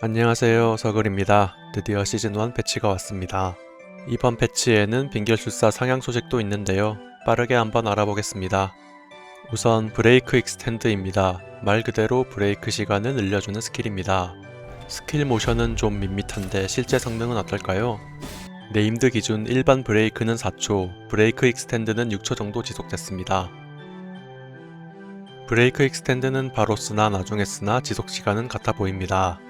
안녕하세요 서글입니다. 드디어 시즌1 패치가 왔습니다. 이번 패치에는 빙결술사 상향 소식도 있는데요. 빠르게 한번 알아보겠습니다. 우선 브레이크 익스텐드입니다. 말 그대로 브레이크 시간을 늘려주는 스킬입니다. 스킬 모션은 좀 밋밋한데 실제 성능은 어떨까요? 네임드 기준 일반 브레이크는 4초, 브레이크 익스텐드는 6초 정도 지속됐습니다. 브레이크 익스텐드는 바로 쓰나 나중에 쓰나 지속 시간은 같아 보입니다.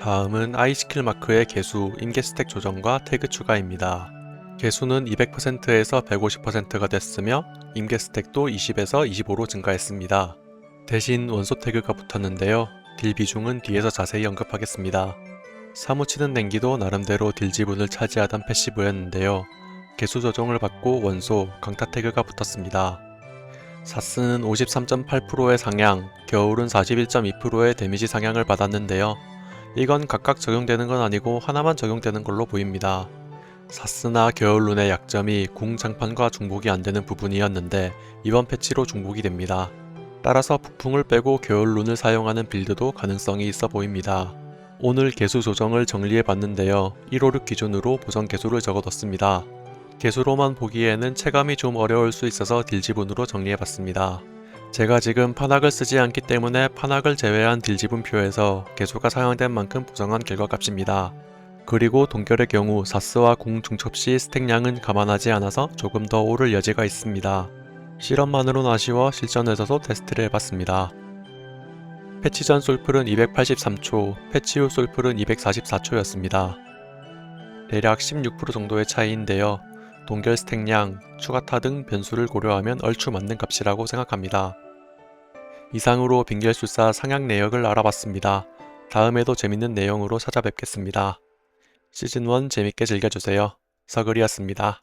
다음은 I 스킬 마크의 개수, 임계 스택 조정과 태그 추가입니다. 개수는 200%에서 150%가 됐으며 임계 스택도 20에서 25로 증가했습니다. 대신 원소 태그가 붙었는데요. 딜 비중은 뒤에서 자세히 언급하겠습니다. 사무치는 냉기도 나름대로 딜 지분을 차지하던 패시브였는데요. 개수 조정을 받고 원소, 강타 태그가 붙었습니다. 사스는 53.8%의 상향, 겨울은 41.2%의 데미지 상향을 받았는데요. 이건 각각 적용되는 건 아니고 하나만 적용되는 걸로 보입니다. 사스나 겨울룬의 약점이 궁 장판과 중복이 안 되는 부분이었는데 이번 패치로 중복이 됩니다. 따라서 북풍을 빼고 겨울룬을 사용하는 빌드도 가능성이 있어 보입니다. 오늘 개수 조정을 정리해 봤는데요. 156 기준으로 보정 개수를 적어뒀습니다. 개수로만 보기에는 체감이 좀 어려울 수 있어서 딜 지분으로 정리해 봤습니다. 제가 지금 판학을 쓰지 않기 때문에 판학을 제외한 딜 지분표에서 개수가 사용된 만큼 보정한 결과값입니다. 그리고 동결의 경우 사스와 궁 중첩 시 스택량은 감안하지 않아서 조금 더 오를 여지가 있습니다. 실험만으로는 아쉬워 실전에서도 테스트를 해봤습니다. 패치 전 솔플은 283초, 패치 후 솔플은 244초였습니다. 대략 16% 정도의 차이인데요. 동결 스택량, 추가타 등 변수를 고려하면 얼추 맞는 값이라고 생각합니다. 이상으로 빙결술사 상향 내역을 알아봤습니다. 다음에도 재밌는 내용으로 찾아뵙겠습니다. 시즌1 재밌게 즐겨주세요. 서글이었습니다.